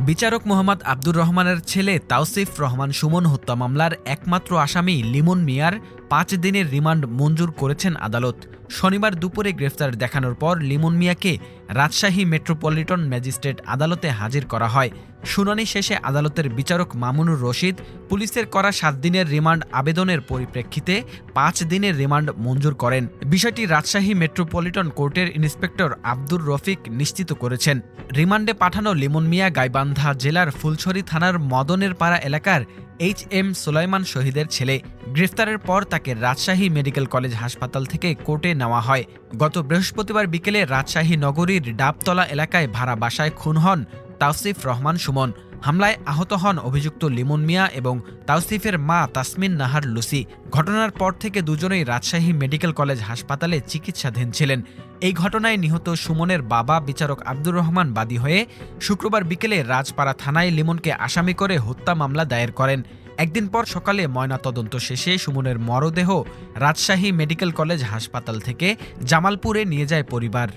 বিচারক মোহাম্মদ আব্দুর রহমানের ছেলে তাওসিফ রহমান সুমন হত্যা মামলার একমাত্র আসামি লিমন মিয়ার পাঁচ দিনের রিমান্ড মঞ্জুর করেছেন আদালত। শনিবার দুপুরে গ্রেফতার দেখানোর পর লিমন মিয়াকে রাজশাহী মেট্রোপলিটন ম্যাজিস্ট্রেট আদালতে হাজির করা হয়। শুনানি শেষে আদালতের বিচারক মামুনুর রশিদ পুলিশের করা সাত দিনের রিমান্ড আবেদনের পরিপ্রেক্ষিতে পাঁচ দিনের রিমান্ড মঞ্জুর করেন। বিষয়টি রাজশাহী মেট্রোপলিটন কোর্টের ইন্সপেক্টর আব্দুর রফিক নিশ্চিত করেছেন। রিমান্ডে পাঠানো লিমন মিয়া গাইবান্ধা জেলার ফুলছড়ি থানার মদনের পাড়া এলাকার এইচ এম সুলাইমান শহীদের ছেলে। গ্রেফতারের পর তাকে রাজশাহী মেডিকেল কলেজ হাসপাতাল থেকে কোর্টে নেওয়া হয়। গত বৃহস্পতিবার বিকেলে রাজশাহী নগরীর ডাবতলা এলাকায় ভাড়া বাসায় খুন হন তাওসিফ রহমান সুমন। হামলায় আহত হন অভিযুক্ত লিমন মিয়া এবং তাওসিফের মা তাসমিন নাহার লুসি। ঘটনার পর থেকে দুজনেই রাজশাহী মেডিকেল কলেজ হাসপাতালে চিকিৎসাধীন ছিলেন। এই ঘটনায় নিহত সুমনের বাবা বিচারক আব্দুর রহমান বাদী হয়ে শুক্রবার বিকেলে রাজপাড়া থানায় লিমনকে আসামি করে হত্যা মামলা দায়ের করেন। একদিন পর সকালে ময়নাতদন্ত শেষে সুমনের মরদেহ রাজশাহী মেডিকেল কলেজ হাসপাতাল থেকে জামালপুরে নিয়ে যায় পরিবার।